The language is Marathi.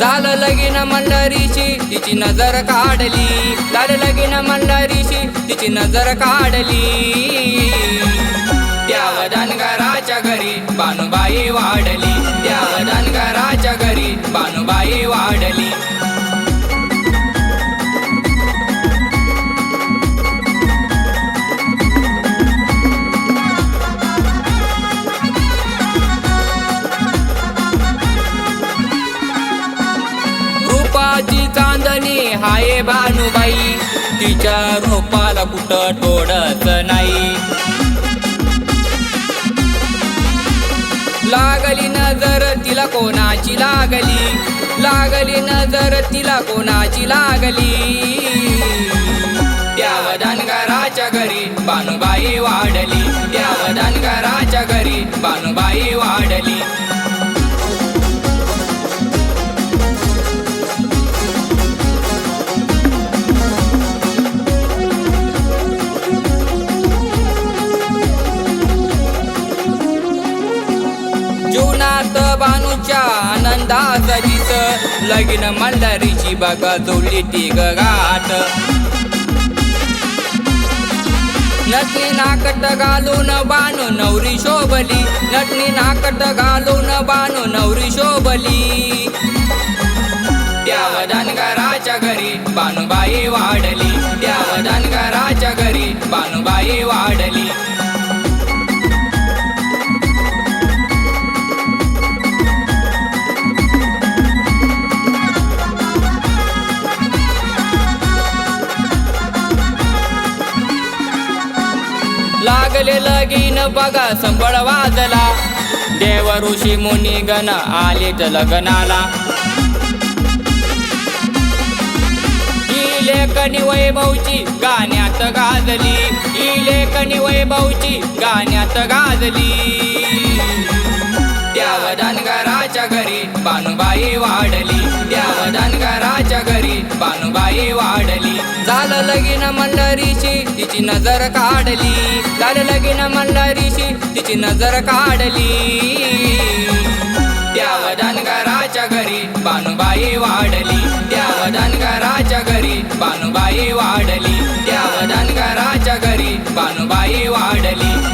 झालं लगीन मल्हारीची तिची नजर काढली. झालं लगीन मल्हारीची तिची नजर काढली. त्या वदनगराच्या घरी बानुबाई वाढली. रूपाची चांदणी हाय भानुबाई. तिच्या रूपाला कुठं तोडत नाही. लागली नजर तिला कोणाची लागली? लागली नजर तिला कोणाची लागली? त्या धनगराच्या घरी बानुबाई वाढली. त्या धनगराच्या घरी बानुबाई वाढली. गावच्या आनंदाचा दिस लगीन मंडारीची बघा जोडली ती गाठ. नटणी नाकट घालून बाणू नवरी शोभली. नटणी नाकट घालून बाणू नवरी शोभली. त्या वदनगराच्या घरी बानुबाई वाढली. त्या वदनगराच्या घरी बानुबाई वाढली लागले लगीन बघा संबळ वाजला. देव ऋषी मुनी गण आले लग्नाला लेखणी वैभवची गाण्यात गाजली. ही लेखणी वैभवची गाण्यात गाजली. त्या वदनगराच्या घरी बानुबाई वाढली. त्या वदनगराच्या घरी बानुबाई वाढली. झालं लगीन मल्हारीची तिची नजर काढली. झालं लगीन मल्हारीची तिची नजर काढली. त्या घरी त्या वदनगराच्या घरी बानुबाई वाढली. त्या वदनगराच्या घरी बानुबाई वाढली. त्या वदनगराच्या घरी बानुबाई वाढली.